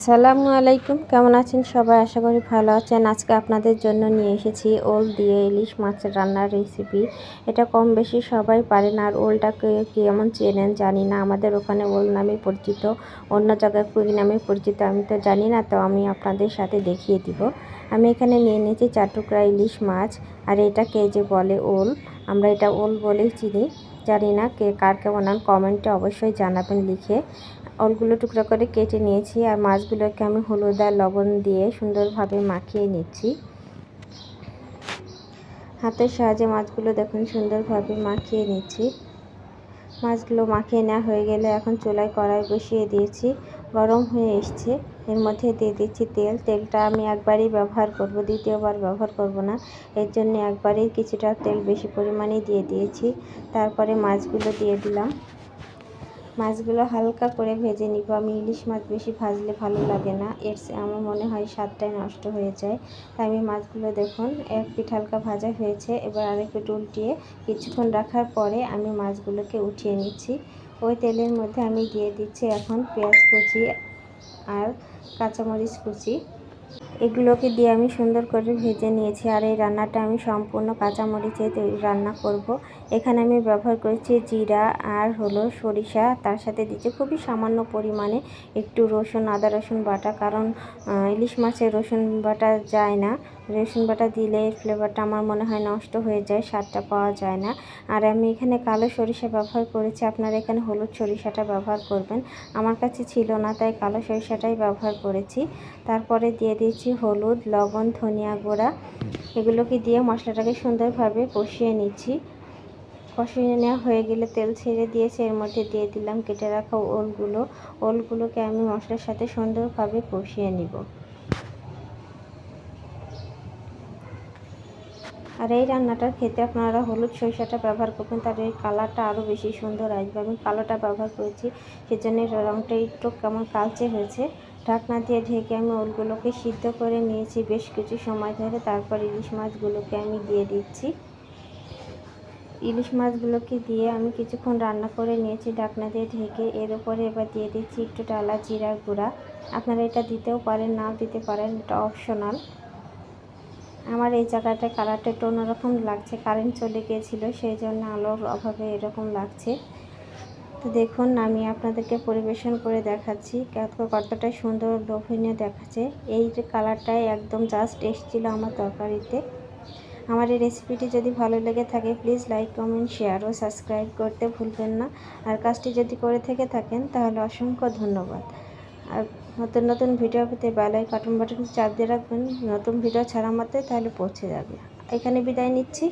আসসালামু আলাইকুম। কেমন আছেন সবাই? আশা করি ভালো আছেন। আজকে আপনাদের জন্য নিয়ে এসেছি ওল দিয়ে ইলিশ মাছের রান্নার রেসিপি এটা কম বেশি সবাই পারেন আর ওলটাকে কেমন চেনেন জানি না। আমাদের ওখানে ওল নামে পরিচিত, অন্য জায়গায় কুই নামে পরিচিত। আমি তো জানি না, তো আমি আপনাদের সাথে দেখিয়ে দিব। আমি এখানে নিয়ে নিয়েছি চার টুকরা ইলিশ মাছ, আর এটা কে যে বলে ওল, আমরা এটা ওল বলেই চিনি। জানি না কে কার কেমন নাম, কমেন্টে অবশ্যই জানাবেন লিখে। অলগুলো টুকরা করে কেটে নিয়েছি আর মাছগুলোকে আমি হলুদ আর লবণ দিয়ে সুন্দরভাবে মাখিয়ে নিচ্ছি। হাতের সাহায্যে মাছগুলো দেখুন সুন্দরভাবে মাখিয়ে নিচ্ছি। মাছগুলো মাখিয়ে নেওয়া হয়ে গেলে এখন চুলায় কড়াই বসিয়ে দিয়েছি। গরম হয়ে এসছে। এর মধ্যে দিয়ে দিচ্ছি তেল। তেলটা আমি একবারই ব্যবহার করব, দ্বিতীয়বার ব্যবহার করব না। এর জন্য একবারেই কিছুটা তেল বেশি পরিমাণে দিয়ে দিয়েছি। তারপরে মাছগুলো দিয়ে দিলাম। মাছগুলো হালকা করে ভেজে নিব। আমি ইলিশ মাছ বেশি ভাজলে ভালো লাগে না। এর আমার মনে হয় স্বাদটাই নষ্ট হয়ে যায়। তাই আমি মাছগুলো দেখুন, এক পিঠ হালকা ভাজা হয়েছে। এবার আরেক পিঠ উল্টিয়ে কিছুক্ষণ রাখার পরে আমি মাছগুলোকে উঠিয়ে নিচ্ছি। ওই তেলের মধ্যে আমি দিয়ে দিচ্ছি এখন পেঁয়াজ কুচি আর কাঁচামরিচ কুচি এগুলোকে দিয়ে আমি সুন্দর করে ভেজে নিয়েছি আর এই রান্নাটা আমি সম্পূর্ণ কাঁচামরিচে রান্না করব। এখানে আমি ব্যবহার করেছি জিরা আর হলো সরিষা, তার সাথে দিচ্ছি খুবই সামান্য পরিমাণে একটু রসুন, আদা রসুন বাটা, কারণ ইলিশ মাছের রসুন বাটা যায় না রসুন বাটা দিলে ফ্লেভারটা আমার মনে হয় নষ্ট হয়ে যায়, স্বাদটা পাওয়া যায় না। আর আমি এখানে কালো সরিষা ব্যবহার করেছি, আপনারা এখানে হলুদ সরিষাটা ব্যবহার করবেন। আমার কাছে ছিল না, তাই কালো সরিষাটাই ব্যবহার করেছি। তারপরে দিয়ে দিয়েছি হলুদ, লবণ, ধনিয়া গুঁড়া। এগুলোকে দিয়ে মশলাটাকে সুন্দরভাবে কষিয়ে নিচ্ছি। কষিয়ে নেওয়া হয়ে গেলে তেল ছেড়ে দিয়েছে, এর মধ্যে দিয়ে দিলাম কেটে রাখা ওলগুলো। ওলগুলোকে আমি মশলার সাথে সুন্দরভাবে কষিয়ে নিব। আর এই রান্নাটার খেতে আপনারা হলুদ সরিষাটা ব্যবহার করবেন, তার এই কালারটা আরও বেশি সুন্দর আসবে। আমি কালোটা ব্যবহার করেছি, সেজন্য রঙটা একটু কেমন কালচে হয়েছে। ঢাকনা দিয়ে ঢেকে আমি ওলগুলোকে সিদ্ধ করে নিয়েছি বেশ কিছু সময় ধরে, তারপর ইলিশ মাছগুলোকে আমি দিয়ে দিচ্ছি। ইলিশ মাছগুলোকে দিয়ে আমি কিছুক্ষণ রান্না করে নিয়েছি, ঢাকনা দিয়ে ঢেকে এর উপরে এবার দিয়ে দিচ্ছি একটু ডালা জিরা গুঁড়া। আপনারা এটা দিতেও পারেন, নাও দিতে পারেন, এটা অপশনাল আমার এই জায়গাটায় কালারটা একটু অন্যরকম লাগছে। কারেন্ট চলে গিয়েছিল, সেই জন্য আলোর অভাবে এরকম লাগছে। তো দেখুন, আমি আপনাদেরকে পরিবেশন করে দেখাচ্ছি। কতটা সুন্দর লোভনীয় দেখাচ্ছে। এই যে কালারটাই একদম জাস্ট এসেছিল আমার তরকারিতে। আমার এই রেসিপিটি যদি ভালো লেগে থাকে প্লিজ লাইক কমেন্ট শেয়ার ও সাবস্ক্রাইব করতে ভুলবেন না। আর কাজটি যদি করে থেকে থাকেন, তাহলে অসংখ্য ধন্যবাদ। আর নতুন নতুন ভিডিও পেতে বেলায় কার্টুন বাটন চাপ দিয়ে রাখবেন। নতুন ভিডিও ছাড়া মাত্রে তাহলে পৌঁছে যাবে। এখানে বিদায় নিচ্ছি।